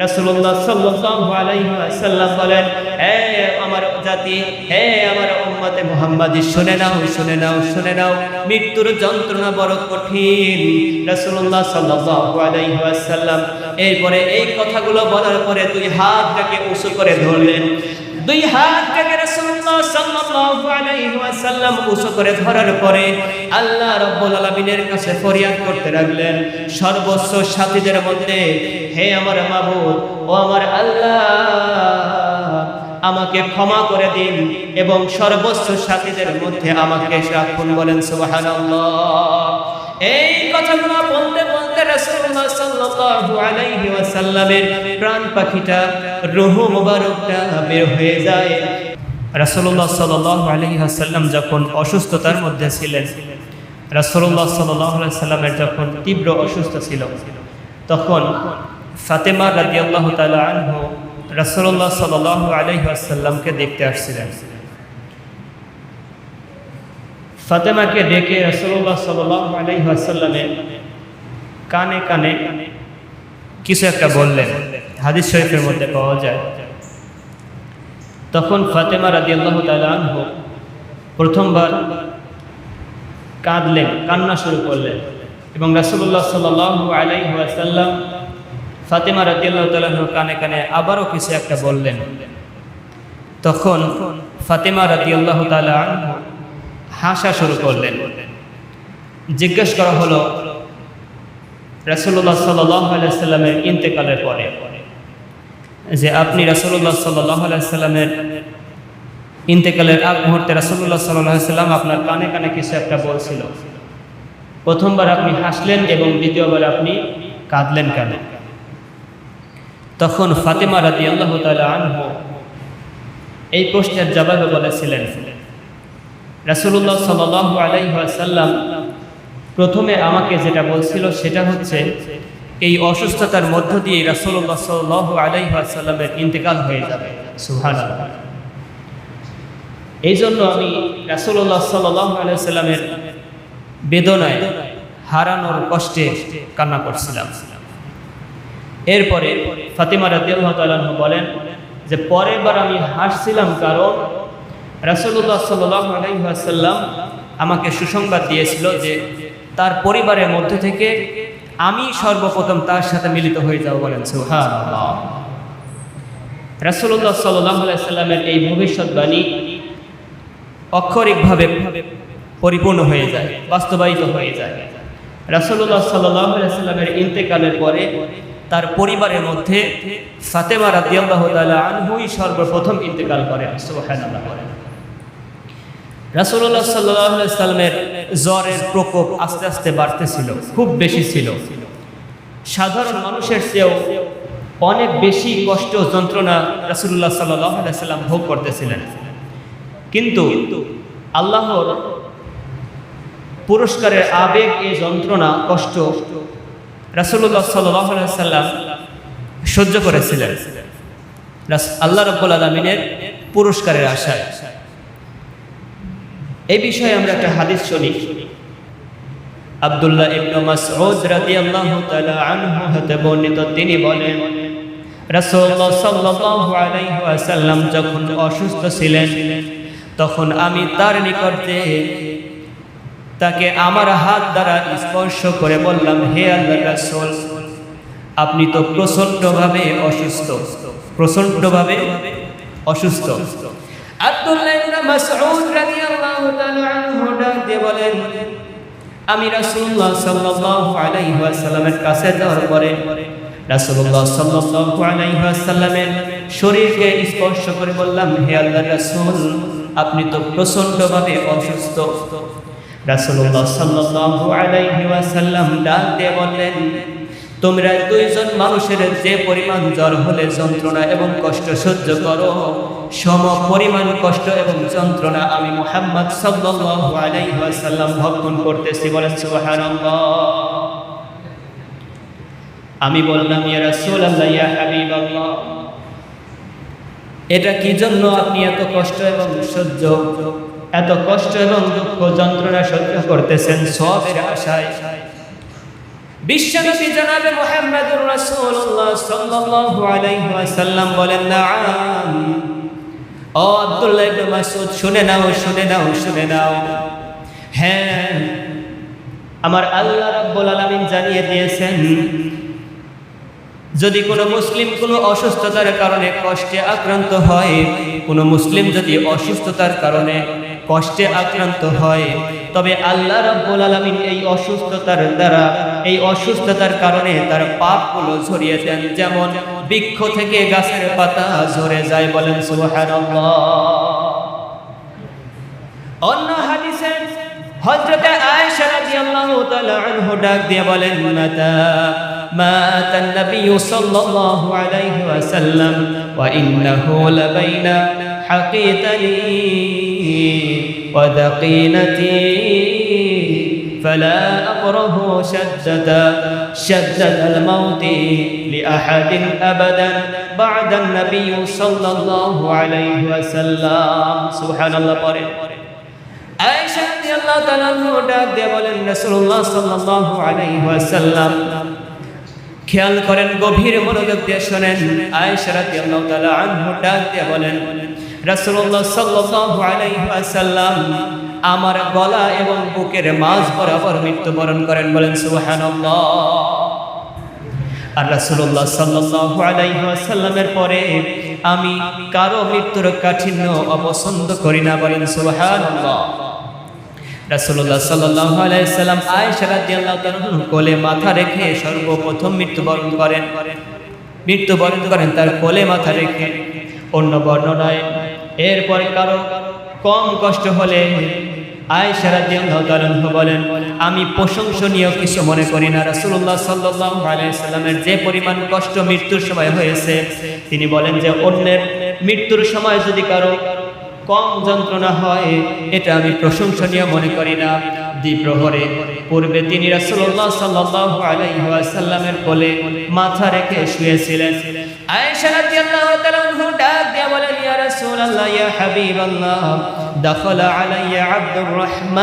রাসূলুল্লাহ সাল্লাল্লাহু আলাইহি ওয়াসাল্লাম বলেন, হে আমার জাতি, হে আমার উম্মতে মুহাম্মাদি, শুনে নাও শুনে নাও শুনে নাও, মৃত্যুর যন্ত্রণা বড় কঠিন। রাসূলুল্লাহ সাল্লাল্লাহু আলাইহি ওয়াসাল্লাম, এরপরে এই কথাগুলো বলার পরে দুই হাতটাকে উঁচু করে ধরলেন। দুই হাতটাকে রাসূলুল্লাহ সাল্লাল্লাহু আলাইহি ওয়াসাল্লাম উঁচু করে ধরার পরে আল্লাহ রাব্বুল আলামিনের কাছে ফরিয়াদ করতে লাগলেন সাথীদের মধ্যে, হে আমার মাবুদ, ও আমার আল্লাহ, আমাকে ক্ষমা করে দিন এবং সর্বোচ্চ সাথীদের মধ্যে আমাকে রাখুন বলেন, সুবহানাল্লাহ। এই কথাগুলো বলতে বলতে রাসূলুল্লাহ সাল্লাল্লাহু আলাইহি ওয়াসাল্লামের প্রাণ পাখিটা, রূহ মুবারকটা বের হয়ে যায়। রাসূলুল্লাহ সাল্লাল্লাহু আলাইহি ওয়াসাল্লাম যখন অসুস্থতার মধ্যে ছিলেন, রাসূলুল্লাহ সাল্লাল্লাহু আলাইহি সাল্লামের যখন তীব্র অসুস্থ ছিল, তখন ফাতেমা রাদিয়াল্লাহু তাআলা আনহু রাসূলুল্লাহ সাল্লাল্লাহু আলাইহি ওয়াসাল্লামকে দেখতে আসছিলেন। ফাতেমাকে ডেকে আলাইহি ওয়াসাল্লামের কানে কানে কিছু একটা বললেন। হাদিস শরীফের মধ্যে পাওয়া যায়। তখন ফাতেমা রাদিয়াল্লাহু তাআলা আনহু প্রথমবার কাঁদলেন, কান্না শুরু করলেন এবং রাসূলুল্লাহ সাল্লাল্লাহু আলাইহি ওয়াসাল্লাম ফাতেমা রাদিয়াল্লাহু তাআলা আনহুর কানে কানে আবারও কিছু একটা বললেন। তখন ফাতেমা রাদিয়াল্লাহু তাআলা আনহু হাসা শুরু করলেন। জিজ্ঞেস করা হলো আলাইহি সাল্লামের ইন্তেকালের পরে যে আপনি আলাইহি সাল্লামের ইন্তেকালের আগ মুহূর্তে সাল্লাল্লাহু সাল্লাম আপনার কানে কানে কিছু একটা বলছিল। প্রথমবার আপনি হাসলেন এবং দ্বিতীয়বার আপনি কাঁদলেন কেন? তখন ফাতেমা রাদিয়াল্লাহু তাআলা আনহু এই প্রশ্নের জবাবে বলেছিলেন রাসূলুল্লাহ সাল্লাল্লাহু আলাইহি ওয়াসাল্লাম প্রথমে আমাকে যেটা বলছিল সেটা হচ্ছে, এই অসুস্থতার মধ্য দিয়ে রাসূলুল্লাহ সাল্লাল্লাহু আলাইহি ওয়াসাল্লামের ইন্তেকাল হয়ে যাবে। সুবহানাল্লাহ। এই জন্য আমি রাসূলুল্লাহ সাল্লাল্লাহু আলাইহি ওয়াসাল্লামের বেদনায় হারানোর কষ্টে কান্না করছিলাম। এরপরে ফাতিমা রাদিয়াল্লাহু বলেন যে পরের বার আমি হাসছিলাম কারণ আলাইহি ওয়াসাল্লাম আমাকে সুসংবাদ দিয়েছিল যে তার পরিবারের মধ্যে থেকে আমি সর্বপ্রথম তার সাথে মিলিত হয়ে যাব বলেন, সুবহানাল্লাহ। রাসূলুল্লাহ সাল্লামের এই ভবিষ্যৎবাণী অক্ষরিকভাবে পরিপূর্ণ হয়ে যায়, বাস্তবায়িত হয়ে যায়। আলাইহি সাল্লামের ইন্তেকালের পরে তার পরিবারের মধ্যে ফাতেমা রাদিয়াল্লাহু তাআলা আনহুই সর্বপ্রথম ইন্তেকাল করেন, সুবহানাল্লাহ করেন রাসূলুল্লাহ সাল্লাল্লাহু আলাইহি সাল্লামের জ্বরের প্রকোপ আস্তে আস্তে বাড়তেছিল, খুব বেশি ছিল। সাধারণ মানুষের চেয়েও অনেক বেশি কষ্ট যন্ত্রণা রাসূলুল্লাহ সাল্লাল্লাহু আলাইহি সাল্লাম ভোগ করতেছিলেন। কিন্তু আল্লাহর পুরস্কারের আবেগ এই যন্ত্রণা, কষ্ট রাসূলুল্লাহ সাল্লাল্লাহু আলাইহি সাল্লাম সহ্য করেছিলেন। আল্লাহ রাব্বুল আলামিনের পুরস্কারের আশায়। এই বিষয়ে আমরা একটা হাদিস শুনি। আব্দুল্লাহ ইবনে মাসউদ রাদিয়াল্লাহু তাআলা আনহু হতে বর্ণিত, তিনি বলেন, রাসূলুল্লাহ সাল্লাল্লাহু আলাইহি ওয়াসাল্লাম যখন অসুস্থ ছিলেন, তখন আমি তার নিকটে তাকে আমার হাত দ্বারা স্পর্শ করে বললাম, হে আল্লাহ রাসূল, আপনি তো প্রচণ্ডভাবে অসুস্থ প্রচণ্ডভাবে অসুস্থ। আব্দুল্লাহ ইবনে মাসউদ তাআলা আনহু ডাক দিয়ে বলেন, আমি রাসূলুল্লাহ সাল্লাল্লাহু আলাইহি ওয়াসাল্লামের কাছে যাওয়ার পরে রাসূলুল্লাহ সাল্লাল্লাহু আলাইহি ওয়াসাল্লামের শরীরকে স্পর্শ করে বললাম, হে আল্লাহর রাসূল, আপনি তো প্রচণ্ডভাবে অসুস্থ। রাসূলুল্লাহ সাল্লাল্লাহু আলাইহি ওয়াসাল্লাম ডাক দিয়ে বললেন তোমরা দুইজন মানুষের যে পরিমাণ জ্বর হলে যন্ত্রণা এবং কষ্ট সহ্য করো, সম পরিমাণ কষ্ট এবং যন্ত্রণা আমি মোহাম্মদ ওয়াসাল্লাম ভক্ষণ করতেছি সুবহানাল্লাহ। আমি বললাম এটা কি জন্য আপনি এত কষ্ট এবং সহ্য, এত কষ্ট এবং দুঃখ যন্ত্রণা সহ্য করতেছেন সবের আশায়? বিশ্বনবী জনাবে মুহাম্মদুর রাসূলুল্লাহ সাল্লাল্লাহু আলাইহি ওয়াসাল্লাম বলেন, নাআম। ও আব্দুল্লাহ ইবনে মাসউদ, শুনে নাও শুনে নাও শুনে নাও। হ্যাঁ আমার আল্লাহ রাব্বুল আলামিন জানিয়ে দিয়েছেন, যদি কোনো মুসলিম কোনো অসুস্থতার কারণে কষ্টে আক্রান্ত হয়, কোনো মুসলিম যদি অসুস্থতার কারণে কষ্টে আক্রান্ত হয় তবে আল্লাহ রাব্বুল আলামিন এই অসুস্থতার দ্বারা এই অসুস্থতার কারণে তার পাপগুলো ঝরিয়ে দেন যেমন বৃক্ষ থেকে গাছের পাতা ঝরে যায় বলেন সুবহানাল্লাহ অন্য হাদিসে হযরতে আয়েশা রাদিয়াল্লাহু তাআলা আনহু ডাক দিয়ে বলেন মাতা مات النبي صلى الله عليه وسلم وإنه لبين حقيقتي ودقينتي فلا أقره شدة شدة الموت لأحد أبدا بعد النبي صلى الله عليه وسلم سبحان الله পরে আয়েশা রাদিয়াল্লাহু তাআলা ডাক দিয়ে বলেন রাসূলুল্লাহ সাল্লাল্লাহু আলাইহি ওয়াসাল্লাম খেয়াল করেন গভীর মনোযোগ দিয়ে শোনেন আয়েশা রাদিয়াল্লাহু তাআলা আনহু ডাক দিয়ে বলেন আলাইহি ওয়াসাল্লাম আমার গলা এবং বুকের মাঝ বরাবর মৃত্যুবরণ করেন, বলেন সুবহানাল্লাহ। আর রাসূলুল্লাহ সাল্লাল্লাহু আলাইহি ওয়াসাল্লামের পরে আমি কারও মৃত্যুর কাঠিন্য অপছন্দ করি না, বলেন সুবহানাল্লাহ। রাসূলুল্লাহ সাল্লাল্লাহু আলাইহি সাল্লাম আয়েশা রাদিয়াল্লাহু তাআলা কোলে মাথা রেখে সর্বপ্রথম মৃত্যুবরণ করেন। মৃত্যুবরণ করেন, তার কোলে মাথা রেখে। অন্য বর্ণনায় এরপরে কারও কম কষ্ট হলে বলেন, আমি প্রশংসনীয় কিছু মনে করি না। আলাইহি সাল্লামের যে পরিমাণ কষ্ট মৃত্যুর সময় হয়েছে, তিনি বলেন যে অন্যের মৃত্যুর সময় যদি কারও কম যন্ত্রণা হয়, এটা আমি প্রশংসনীয় মনে করি না। দ্বিপ্রহরে পূর্বে তিনি রাসূলুল্লাহ সাল্লাল্লাহু আলাইহি ওয়াসাল্লামের কোলে মাথা রেখে শুয়েছিলেন। الله يا حبيب الله. دخل علي عبد الرحمن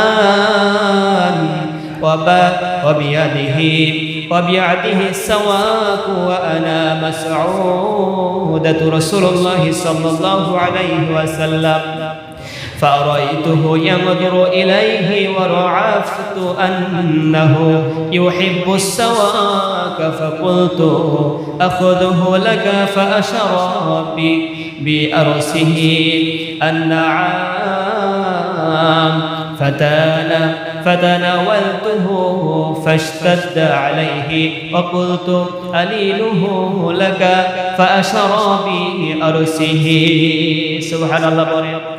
وبيده وبيده السواك وأنا مسعودة رسول الله صلى الله عليه وسلم. فرأيته ينظر إليه ورعفت أنه يحب السواك فقلت أخذه لك فأشر بأرسه النعام فتانا فتناولته فاشتد عليه وقلت أليله لك فأشر بأرسه سبحان الله بريق.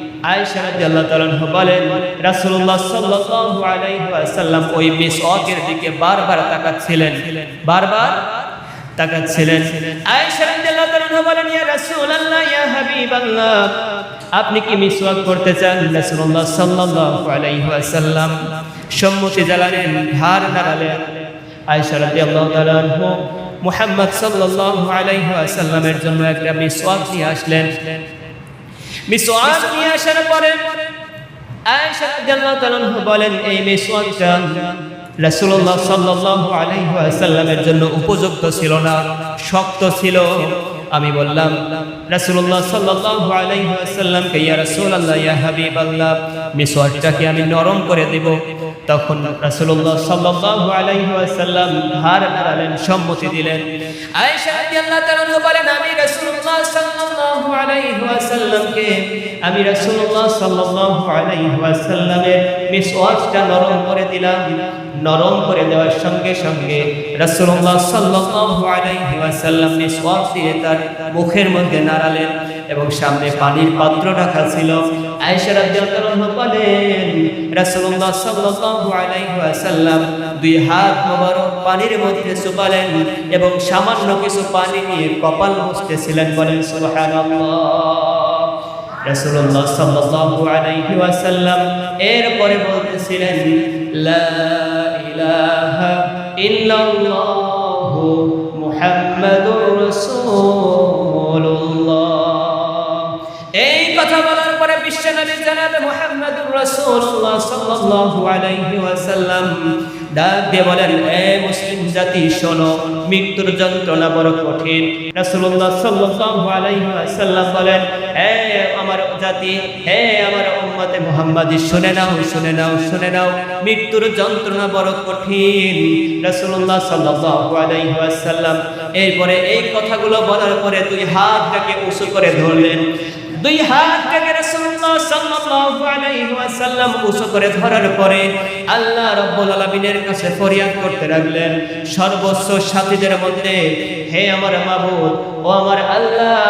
আয়েশা রাদিয়াল্লাহু তাআলা বলেন, রাসূলুল্লাহ সাল্লাল্লাহু আলাইহি ওয়াসাল্লাম ওই মিসওয়াকের দিকে বারবার তাকাচ্ছিলেন। বারবার তাকাচ্ছিলেন। আয়েশা রাদিয়াল্লাহু তাআলা বলেন, ইয়া রাসূলুল্লাহ, ইয়া হাবিবাল্লাহ, আপনি কি মিসওয়াক করতে চান? রাসূলুল্লাহ সাল্লাল্লাহু আলাইহি ওয়াসাল্লাম সম্মতি জানালেন ধার নাড়ালেন। আয়েশা রাদিয়াল্লাহু তাআলা মুহাম্মদ সাল্লাল্লাহু আলাইহি ওয়াসাল্লামের জন্য একটা মিসওয়াক নিয়ে আসলেন। মিসওয়াক নিয়ে আসার পরে আয়েশা রাদিয়াল্লাহু তাআলা বলেন এই মিসওয়াকটা রাসূলুল্লাহ সাল্লাল্লাহু আলাইহি ওয়াসাল্লামের জন্য উপযুক্ত ছিল না শক্ত ছিল। আমি বললাম আলাইহি ওয়াসাল্লামকে, ইয়া রাসূলুল্লাহ, ইয়া হাবিবাল্লাহ মিসওয়াকটাকে আমি নরম করে দেব। তখন রাসূলুল্লাহ সাল্লাল্লাহু আলাইহি ওয়াসাল্লাম হার নাড়ালেন, সম্মতি দিলেন। আয়েশা রাদিয়াল্লাহু তাআলা বলেন, আমি রাসূলুল্লাহ সাল্লাল্লাহু আলাইহি ওয়াসাল্লামকে, আমি রাসূলুল্লাহ সাল্লাল্লাহু আলাইহি ওয়াসাল্লামের মিসওয়াকটা নরম করে দিলাম। নরম করে দেওয়ার সঙ্গে সঙ্গে রাসূলুল্লাহ সাল্লাল্লাহু আলাইহি ওয়াসাল্লাম মিসওয়াক দিয়ে তার মুখের মধ্যে নাড়ালেন এবং সামনে পানির পাত্র রাখা ছিল। পানির মধ্যে এবং সামান্য কিছু পানি নিয়ে কপাল মুছতেছিলেন বলেন, সুবহানাল্লাহ। এরপরে বলতেছিলেন, লা মুহাম্মাদুর রাসূলুল্লাহ। এই কথা বলার পরে বিশ্বনবী জনাব মুহাম্মদুর রাসূলুল্লাহ সাল্লাল্লাহু আলাইহি ওয়াসাল্লাম। ডাক দিয়ে বলেন, এ মুসলিম জাতি, শোনো, মৃত্যুর যন্ত্রণা বড় কঠিন। রাসূলুল্লাহ সাল্লাল্লাহু আলাইহি ওয়াসাল্লাম বলেন, হে আমার জাতি, হে আমার উম্মতে মুহাম্মাদি, শুনে নাও শুনে নাও শুনে নাও, মৃত্যুর যন্ত্রণা বড় কঠিন। রাসূলুল্লাহ সাল্লাল্লাহু আলাইহি ওয়াসাল্লাম, এরপরে এই কথাগুলো বলার পরে দুই হাতটাকে উঁচু করে ধরলেন। দুই হাতটাকে রাসূলুল্লাহ সাল্লাল্লাহু আলাইহি ওয়াসাল্লাম উঁচু করে ধরার পরে আল্লাহ রাব্বুল আলামিনের কাছে ফরিয়াদ করতে লাগলেন, সর্বস্ব সাথীদের মধ্যে, হে আমার মাবুদ, ও আমার আল্লাহ,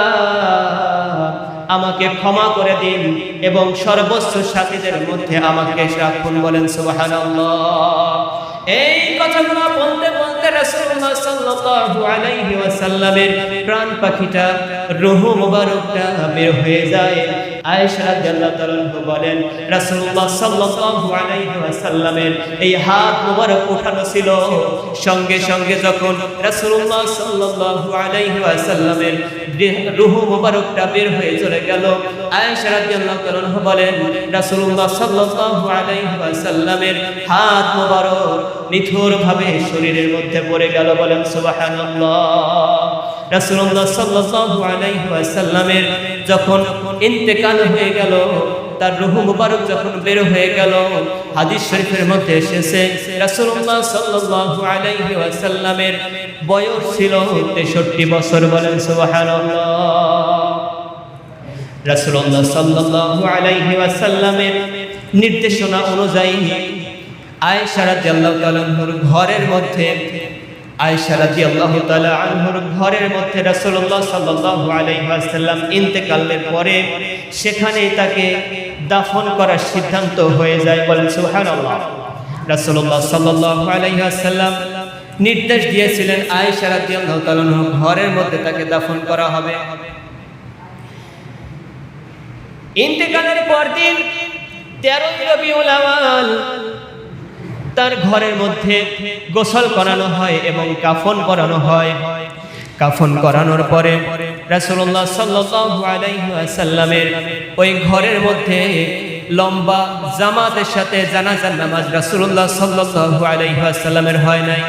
আমাকে ক্ষমা করে দিন এবং সর্বস্ব সাথীদের মধ্যে আমাকে রাখুন বলেন, সুবহানাল্লাহ। এই কথাগুলো বলতে বলতে রাসূলুল্লাহ সাল্লাল্লাহু আলাইহি ওয়াসাল্লামের প্রাণ পাখিটা রূহ মুবারকটা বের হয়ে যায়। আয়েশা রাদিয়াল্লাহু তাআলা বলেন, রাসূলুল্লাহ সাল্লাল্লাহু আলাইহি ওয়াসাল্লামের এই হাত মুবারক উঠানো ছিল সঙ্গে সঙ্গে যখন রাসূলুল্লাহ সাল্লাল্লাহু আলাইহি ওয়াসাল্লামের রূহ মুবারকটা বের হয়ে চলে গেল। আয়েশা রাদিয়াল্লাহু তাআলা বলেন, রাসূলুল্লাহ সাল্লাল্লাহু আলাইহি ওয়াসাল্লামের হাত মুবারক নিথুর ভাবে শরীরের মধ্যে পড়ে গেল বলেন, সুবহানাল্লাহ। আলাইহি ওয়াসাল্লামের যখন ইন্তেকাল হয়ে গেল, তার রূহ মুবারক যখন বের হয়ে গেল, হাদিস শরীফের মধ্যে এসেছে, রাসূলুল্লাহ সাল্লাল্লাহু আলাইহি ওয়াসাল্লামের বয়স ছিল 63 বছর। বলেন, সুবহানাল্লাহ। রাসূলুল্লাহ সাল্লাল্লাহু আলাইহি ওয়াসাল্লামের নির্দেশনা অনুযায়ী আয়েশা রাদিয়াল্লাহু তাআলার ঘরের মধ্যে আয়েশা রাদিয়াল্লাহু তাআলা আনহুর ঘরের মধ্যে রাসূলুল্লাহ সাল্লাল্লাহু আলাইহি ওয়াসাল্লাম ইন্তেকালের পরে সেখানেই তাকে দাফন করার সিদ্ধান্ত হয়ে যায় বলেন সুবহানাল্লাহ। রাসূলুল্লাহ সাল্লাল্লাহু আলাইহি ওয়াসাল্লাম নির্দেশ দিয়েছিলেন আয়েশা রাদিয়াল্লাহু তাআলা ঘরের মধ্যে তাকে দাফন করা হবে। ইন্তেকালের পরদিন তেরোই রবিউল আওয়াল তার ঘরের মধ্যে গোসল করানো হয় এবং কাফন করানো হয়। কাফন করানোর পরে আলাইহি ওয়াসাল্লামের ওই ঘরের মধ্যে লম্বা জামাতের সাথে জানাজার নামাজ রাসূলুল্লাহ সাল্লাল্লাহু আলাইহি ওয়াসাল্লামের হয় নাই।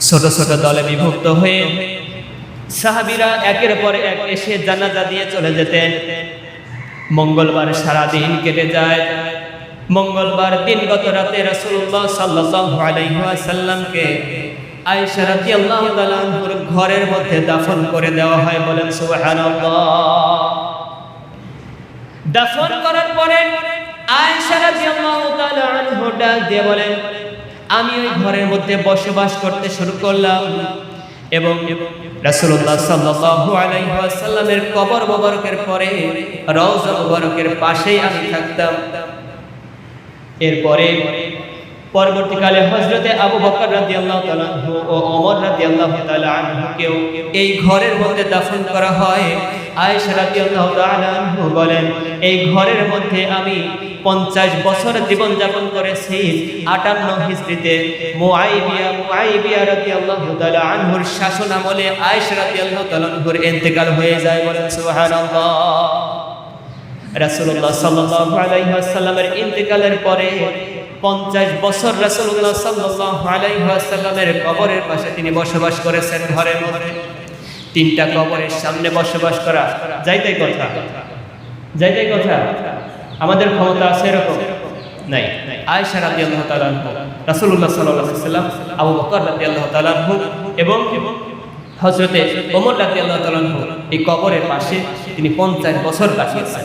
ছোট ছোট দলে বিভক্ত হয়ে সাহাবিরা একের পর এক এসে জানাজা দিয়ে চলে যেতেন। মঙ্গলবার সারা দিন কেটে যায়। মঙ্গলবার দিন গত রাতে রাসূলুল্লাহ সাল্লাল্লাহু আলাইহি ওয়াসাল্লামকে ঘরের মধ্যে দাফন করে দেওয়া হয় বলেন সুবহানাল্লাহ। দাফন করার পরে বলেন, আমি ওই ঘরের মধ্যে বসবাস করতে শুরু করলাম এবং রাসূলুল্লাহ ওয়াসাল্লামের কবর মোবারকের পরে রওজা মোবারকের পাশেই আমি থাকতাম। এরপরে পরবর্তীকালে হজরতে আবু বকর রাদিয়াল্লাহু তাআলা আনহু ও ওমর রাদিয়াল্লাহু তাআলা আনহুকেও এই ঘরের মধ্যে দাফন করা হয়। আয়েশা রাদিয়াল্লাহু তাআলা আনহু বলেন, এই ঘরের মধ্যে আমি পঞ্চাশ বছর জীবন যাপন করেছি। আটান্ন হিজড়িতে মুআইবিয়া মুআইবিয়া রাদিয়াল্লাহু তাআলা আনহুর শাসন আমলে আয়েশা রাদিয়াল্লাহু তাআলা আনহুর ইন্তেকাল হয়ে যায় বলেন, সুবহানাল্লাহ। রাসূলুল্লাহ সাল্লাল্লাহু আলাইহি ওয়াসাল্লামের ইন্তেকালের পরে পঞ্চাশ বছর রাসূলুল্লাহ সাল্লাল্লাহু আলাইহি ওয়াসাল্লামের কবরের পাশে তিনি বসবাস করেছেন ঘরের মধ্যে। তিনটা কবরের সামনে বসবাস করা, যাইতাই কথা। যাইতাই কথা। আমাদের ক্ষমতা আছে এরকম? নাই। আয়েশা রাদিয়াল্লাহু তাআলা আনহা, রাসূলুল্লাহ সাল্লাল্লাহু আলাইহি ওয়াসাল্লাম, আবু বকর রাদিয়াল্লাহু তাআলা আনহু এবং হযরতে ওমর রাদিয়াল্লাহু তাআলা আনহু এই কবরের পাশে তিনি 50 বছর কাটিয়েছেন